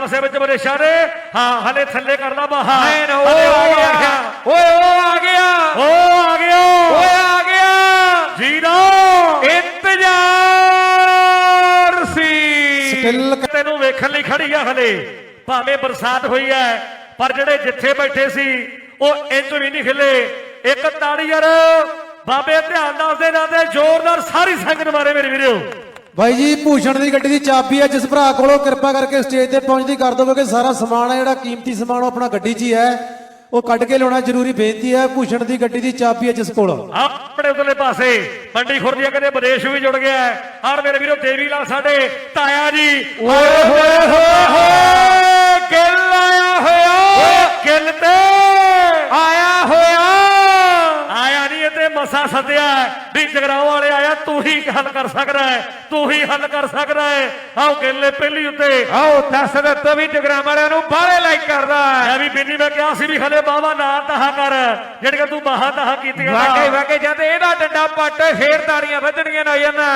ਵਸੇ ਵਿੱਚ ਵਿਦੇਸ਼ਾਂ ਦੇ ਹਾਂ ਹਲੇ ਥੱਲੇ ਕਰਦਾ ਬਾਹਾ। ਐਨ ਉਹ ਹਲੇ ਆ ਗਿਆ। ਓਏ ਉਹ ਆ ਗਿਆ। ਉਹ ਆ ਗਿਆ। ਓਏ ਆ ਗਿਆ। ਜੀਰੋ। ਇੰਤਜ਼ਾਰ ਸੀ। ਸਕਿੱਲ ਤੈਨੂੰ ਵੇਖਣ ਲਈ ਖੜੀ ਆ ਹਲੇ। ਭਾਵੇਂ ਬਰਸਾਤ ਹੋਈ ਹੈ ਪਰ ਜਿਹੜੇ ਜਿੱਥੇ ਬੈਠੇ ਸੀ ਉਹ ਇੰਜ ਵੀ ਨਹੀਂ ਖਿਲੇ ਇੱਕ ਤਾੜੀ ਯਾਰ ਬਾਬੇ ਧਿਆਨ ਨਾਲ ਦੇ ਨਾਲ ਤੇ ਜ਼ੋਰਦਾਰ ਸਾਰੀ ਸੰਗਤ ਮਾਰੇ ਮੇਰੇ ਵੀਰੋ। ਬਾਈ ਜੀ ਭੂਸ਼ਣ ਦੀ ਗੱਡੀ ਦੀ ਚਾਬੀ ਹੈ ਜਿਸ ਭਰਾ ਕੋਲੋਂ ਕਿਰਪਾ ਕਰਕੇ ਸਟੇਜ ਤੇ ਪਹੁੰਚਦੀ ਕਰ ਦਿਓ ਕਿ ਸਾਰਾ ਸਮਾਨ ਹੈ ਜਿਹੜਾ ਕੀਮਤੀ ਸਮਾਨ ਉਹ ਆਪਣਾ ਗੱਡੀ 'ਚ ਹੀ ਹੈ। ਉਹ ਕੱਢ ਕੇ ਲਿਆਉਣਾ ਜ਼ਰੂਰੀ ਬੇਨਤੀ ਹੈ ਭੂਸ਼ਣ ਦੀ ਗੱਡੀ ਦੀ ਚਾਬੀ ਹੈ ਜਿਸ ਕੋਲ। ਆਪਣੇ ਉਧਰਲੇ ਪਾਸੇ ਮੰਡੀ ਖੁਰਦੀਆਂ ਕਦੇ ਵਿਦੇਸ਼ ਵੀ ਜੁੜ ਗਿਆ ਹੈ। ਆਹ ਮੇਰੇ ਵੀਰੋ ਦੇਵੀ ਲਾਲ ਸਾਡੇ ਤਾਇਆ ਜੀ। ਓਏ ਹੋਏ ਹੋਏ ਹੋਏ ਗਿੱਲ ਆਇਆ ਹੋਇਆ ਕਿੱਲ ਤੇ ਆਇਆ ਹੋਇਆ। ਮਸਾ ਸੱਦਿਆ। ਵੀ ਜਗਰਾਉਂ ਵਾਲੇ ਆਇਆ ਤੂੰ ਹੀ ਹੱਲ ਕਰ ਸਕਦਾ ਹੈ। ਤੂੰ ਹੀ ਹੱਲ ਕਰ ਸਕਦਾ ਹੈ। ਆਓ ਗਿੱਲੇ ਪਹਿਲੀ ਉੱਤੇ। ਆਓ ਦੱਸ ਦਿੱਤਾ ਵੀ ਜਗਰਾਮ ਵਾਲਿਆਂ ਨੂੰ ਬਾਹਲੇ ਲਾਈਕ ਕਰਦਾ ਹੈ। ਮੈਂ ਵੀ ਬਿੰਨੀ ਮੈਂ ਕਿਹਾ ਸੀ ਵੀ ਹਲੇ ਬਾਵਾ ਨਾ ਤਹਾ ਕਰ। ਜਿਹੜੀਆਂ ਤੂੰ ਬਾਹਾਂ ਤਹਾ ਕੀਤੀਆਂ ਵਾਕਈ ਵਾਕਈ ਜਦ ਇਹਦਾ ਡੰਡਾ ਪੱਟ ਫੇਰ ਤਾੜੀਆਂ ਵੱਜਣੀਆਂ ਨਾ ਜਾਂਦਾ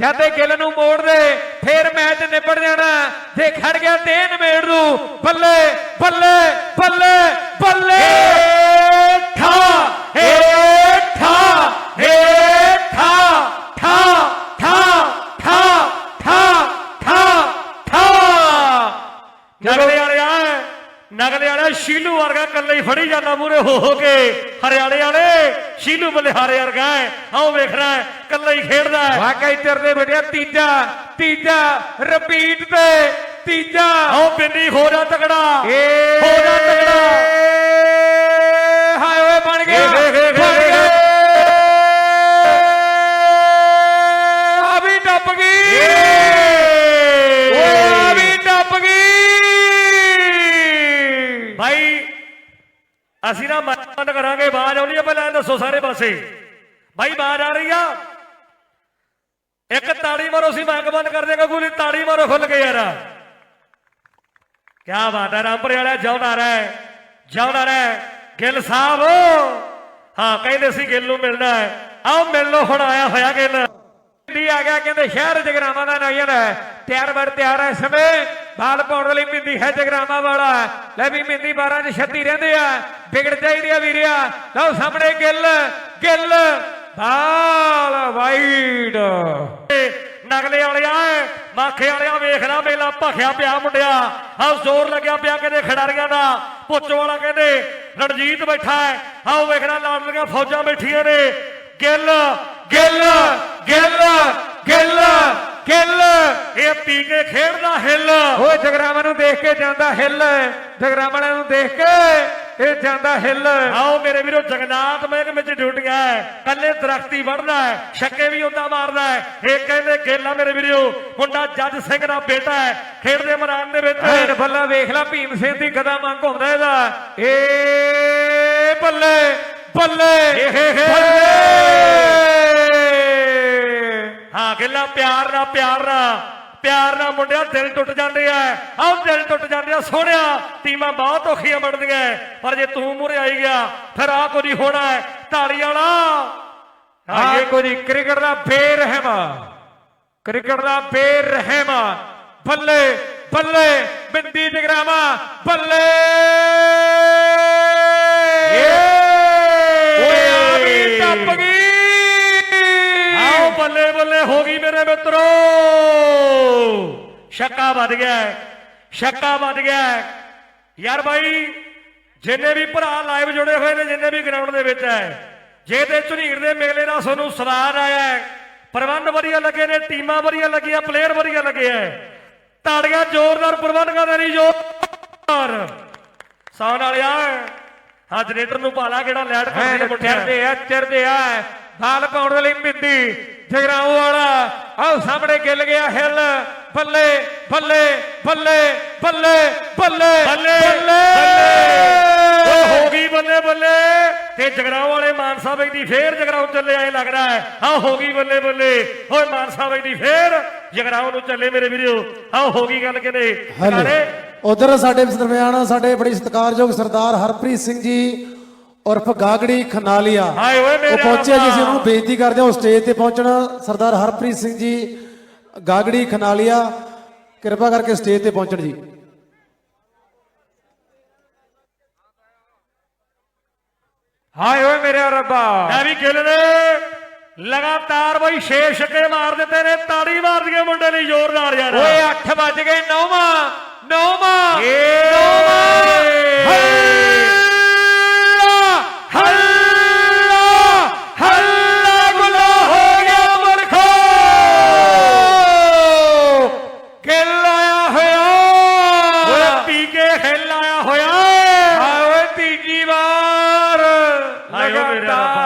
ਜਦ ਇਹ ਗਿੱਲ ਨੂੰ ਮੋੜ ਦੇ ਫੇਰ ਮੈਚ ਨਿਬੜ ਜਾਣਾ ਜੇ ਖੜ ਗਿਆ ਤੇ ਨਿਬੇੜ ਦੂ ਬੱਲੇ ਬੱਲੇ ਬੱਲੇ ਬੱਲੇ! ਨਗਲੇ ਵਾਲਾ ਸ਼ੀਲੂ ਵਰਗਾ ਕੱਲੇ ਹੀ ਫੜੀ ਜਾਂਦਾ ਮੂਰੇ ਹੋ ਹੋ ਕੇ। ਹਰਿਆਣੇ ਵਾਲੇ ਸ਼ੀਲੂ ਬਲਿਹਾਰੇ ਵਰਗਾ ਹੈ। ਆਓ ਵੇਖ ਰਹਾ ਹੈ ਕੱਲੇ ਹੀ ਖੇਡਦਾ ਹੈ। ਵਾਕਈ ਚਿਰਦੇ ਬੜਿਆ ਤੀਜਾ ਤੀਜਾ ਰਿਪੀਟ ਤੇ ਤੀਜਾ। ਆਓ ਬਿੰਨੀ ਹੋ ਜਾ ਤਗੜਾ ਏ ਅਸੀਂ ਨਾ ਬੰਦ ਕਰਾਂਗੇ, ਆਵਾਜ਼ ਆਉਣੀ ਹੈ ਪਹਿਲਾਂ, ਦੱਸੋ ਸਾਰੇ ਪਾਸੇ। ਭਾਈ ਆਵਾਜ਼ ਆ ਰਹੀ ਆ? ਇੱਕ ਤਾੜੀ ਮਾਰੋ ਸੀ ਮਾਈਕ ਬੰਦ ਕਰ ਦੇਗਾ ਗੋਲੀ ਤਾੜੀ ਮਾਰੋ ਖੁੱਲ ਕੇ ਯਾਰ। ਕਿਆ ਬਾਤ ਹੈ ਰਾਮਪੁਰੇ ਵਾਲਾ ਜਿਉਂਦਾ ਰਹਿ ਜਿਉਂਦਾ ਰਹਿ। ਗਿੱਲ ਸਾਹਿਬ। ਹਾਂ, ਕਹਿੰਦੇ ਸੀ ਗਿੱਲ ਨੂੰ ਮਿਲਣਾ ਹੈ। ਆਓ, ਮਿਲ ਲਓ, ਹੁਣ ਆਇਆ ਹੋਇਆ ਗਿੱਲ। ਦੀ ਆ ਗਿਆ, ਕਹਿੰਦੇ ਸ਼ਹਿਰ ਜਗਰਾਵਾਂ ਦਾ ਨਗਰ ਹੈ। ਤਿਆਰ ਬਰ ਤਿਆਰ ਹੈ ਇਸ ਸਮੇਂ। ਬਾਲ ਪਾਉਣ ਲਈ ਮਿੰਦੀ ਹੈ, ਜਗਰਾਵਾਂ ਵਾਲਾ ਲੈ ਵੀ ਮਿੰਦੀ 12 ਚ 36 ਰਹਿੰਦੇ ਆ। ਵਿਗੜ ਚਾਹੀਦੀ ਆ ਵੀਰਿਆ ਲਓ ਸਾਹਮਣੇ ਗਿੱਲ ਗਿੱਲ। Ball wide. ਨਗਲੇ ਵਾਲਿਆ ਮਾਖੇ ਵਾਲਿਆ ਵੇਖਣਾ ਮੇਲਾ ਭਖਿਆ ਪਿਆ ਮੁੰਡਿਆ। ਆਹ ਜ਼ੋਰ ਲੱਗਿਆ ਪਿਆ, ਕਹਿੰਦੇ ਖਿਡਾਰੀਆਂ ਦਾ। ਪੁੱਛ ਵਾਲਾ ਕਹਿੰਦੇ, ਰਣਜੀਤ ਬੈਠਾ ਹੈ। ਆਓ ਵੇਖਣਾ ਲਾਡਲੀਆਂ ਫੌਜਾਂ ਬੈਠੀਆਂ ਨੇ। ਗਿੱਲ ਗਿੱਲ ਗਿੱਲ ਗਿੱਲ। ਗਿੱਲ ਇਹ ਪੀ ਕੇ ਖੇਡਦਾ ਹਿੱਲ। ਓਏ ਜਗਰਾਵਾਂ ਨੂੰ ਦੇਖ ਕੇ ਜਾਂਦਾ ਹਿੱਲ। ਜਗਰਾਵਾਂ ਵਾਲਿਆਂ ਨੂੰ ਦੇਖ ਕੇ ਇਹ ਜਾਂਦਾ ਹਿੱਲ। ਆਓ ਮੇਰੇ ਵੀਰੋ ਜਗਨਾਥ ਮਹਿਕਮੇ ਚ ਡਿਊਟੀਆਂ ਹੈ ਕੱਲੇ ਦਰਖਤੀ ਵੜਦਾ ਹੈ ਛੱਕੇ ਵੀ ਹੁੰਦਾ ਮਾਰਦਾ ਹੈ ਇਹ ਕਹਿੰਦੇ ਗੇਲਾ ਮੇਰੇ ਵੀਰੋ ਮੁੰਡਾ ਜੱਜ ਸਿੰਘ ਦਾ ਬੇਟਾ ਹੈ ਖੇਡਦੇ ਮੈਦਾਨ ਦੇ ਵਿੱਚ। ਐਨ ਬੱਲਾ ਵੇਖ ਲੈ ਭੀਮ ਸਿੰਘ ਦੀ ਗਦਾ ਮੰਗ ਘੁੰਮਦਾ ਇਹਦਾ। ਏ ਬੱਲੇ ਬੱਲੇ। ਏ ਹੇ ਹੇ। ਬੱਲੇ ਹਾਂ ਗਿੱਲਾ ਪਿਆਰ ਨਾਲ ਪਿਆਰ ਨਾਲ। ਪਿਆਰ ਨਾਲ ਮੁੰਡਿਆ ਦਿਲ ਟੁੱਟ ਜਾਂਦੇ ਆ। ਆਹ ਦਿਲ ਟੁੱਟ ਜਾਂਦੇ ਆ ਸੋਹਣਿਆ। ਟੀਮਾਂ ਬਹੁਤ ਔਖੀਆਂ ਬਣਦੀਆਂ। ਪਰ ਜੇ ਤੂੰ ਮੂਰੇ ਆਈ ਗਿਆ ਫਿਰ ਆ ਕੁਝ ਹੋਣਾ ਹੈ। ਢਾਲੀ ਵਾਲਾ। ਹਾਂ। ਕੋਈ ਕ੍ਰਿਕਟ ਦਾ ਬੇਰਹਿਮ। ਕ੍ਰਿਕਟ ਦਾ ਬੇਰਹਿਮ। ਬੱਲੇ ਬੱਲੇ ਬਿੰਦੀ ਜਗਰਾਵਾ ਬੱਲੇ ਓਏ ਆ ਵੀ ਟੱਪ ਗਈ ਆਓ ਬੱਲੇ ਬੱਲੇ ਹੋ ਗਈ ਮੇਰੇ ਮਿੱਤਰੋ। ਸ਼ੱਕਾ ਵੱਧ ਗਿਆ ਸ਼ੱਕਾ ਵੱਧ ਗਿਆ। ਯਾਰ ਬਾਈ ਜਿੰਨੇ ਵੀ ਭਰਾ ਲਾਈਵ ਜੁੜੇ ਹੋਏ ਨੇ ਜਿੰਨੇ ਵੀ ਗਰਾਊਂਡ ਦੇ ਵਿੱਚ ਹੈ ਜੇ ਤੇ ਝੁਨੀਰ ਦੇ ਮੇਲੇ ਦਾ ਤੁਹਾਨੂੰ ਸਵਾਦ ਆਇਆ ਪ੍ਰਬੰਧ ਵਧੀਆ ਲੱਗੇ ਨੇ ਟੀਮਾਂ ਵਧੀਆ ਲੱਗੀਆਂ ਪਲੇਅਰ ਵਧੀਆ ਲੱਗੇ ਹੈ। ਤਾੜੀਆਂ ਜ਼ੋਰਦਾਰ ਪ੍ਰਬੰਧਕਾਂ ਦਾ ਨਹੀਂ ਜ਼ੋਰ। ਸੌਣ ਵਾਲਿਆ ਹਾਂ ਜਨਰੇਟਰ ਨੂੰ ਭਾਲਾ ਕਿਹੜਾ ਲੈਟ ਕਰਦੀ ਚਿਰਦੇ ਆ ਚਿਰਦੇ ਆ। ਹਾਲ ਪਾਉਣ ਦੇ ਲਈ ਮਿੰਦੀ ਜਗਰਾਉ ਵਾਲਾ ਆਹ ਸਾਹਮਣੇ ਗਿੱਲ ਗਿਆ ਹਿੱਲ ਬੱਲੇ ਬੱਲੇ ਬੱਲੇ ਬੱਲੇ ਬੱਲੇ ਬੱਲੇ ਓ ਹੋ ਗਈ ਬੱਲੇ ਬੱਲੇ। ਤੇ ਜਗਰਾਉਂ ਵਾਲੇ ਮਾਨਸਾ ਬਾਈ ਦੀ ਫੇਰ ਜਗਰਾਉਂ ਚੱਲੇ ਐ ਲੱਗਦਾ ਹੈ। ਆ ਹੋ ਗਈ ਬੱਲੇ ਬੱਲੇ। ਓਏ ਮਾਨਸਾ ਬਾਈ ਦੀ ਫੇਰ ਜਗਰਾਉਂ ਨੂੰ ਚੱਲੇ ਮੇਰੇ ਵੀਰੋ। ਆ ਹੋ ਗਈ ਗੱਲ ਹੈਲੋ ਉਧਰ ਸਾਡੇ ਦਰਮਿਆਨ ਸਾਡੇ ਬੜੀ ਸਤਿਕਾਰਯੋਗ ਸਰਦਾਰ ਹਰਪ੍ਰੀਤ ਸਿੰਘ ਜੀ ਉਰਫ ਗਾਗੜੀ ਖਨਾਲੀਆ। ਉਹ ਪਹੁੰਚਿਆ ਜੀ ਅਸੀਂ ਉਹਨੂੰ ਬੇਨਤੀ ਕਰਦੇ ਹਾਂ ਸਟੇਜ ਤੇ ਪਹੁੰਚਣਾ। ਸਰਦਾਰ ਹਰਪ੍ਰੀਤ ਸਿੰਘ ਜੀ ਗਾਗੜੀ ਖਨਾਲੀਆ ਕਿਰਪਾ ਕਰਕੇ ਸਟੇਜ ਤੇ ਪਹੁੰਚਣ ਜੀ। ਹਾਏ ਹੋਏ ਮੇਰੇ ਰੱਬਾ। ਮੈਂ ਵੀ ਖੇਲ ਲਗਾਤਾਰ ਬਈ 6 ਛੱਕੇ ਮਾਰ ਦਿੱਤੇ ਨੇ ਤਾੜੀ ਮਾਰ ਦਈਏ ਮੁੰਡੇ ਲਈ ਜ਼ੋਰਦਾਰ ਯਾਰ। ਓਏ 8 ਵੱਜ ਗਏ 9ਵਾਂ 9ਵਾਂ 9ਵਾਂ ਹਾਏ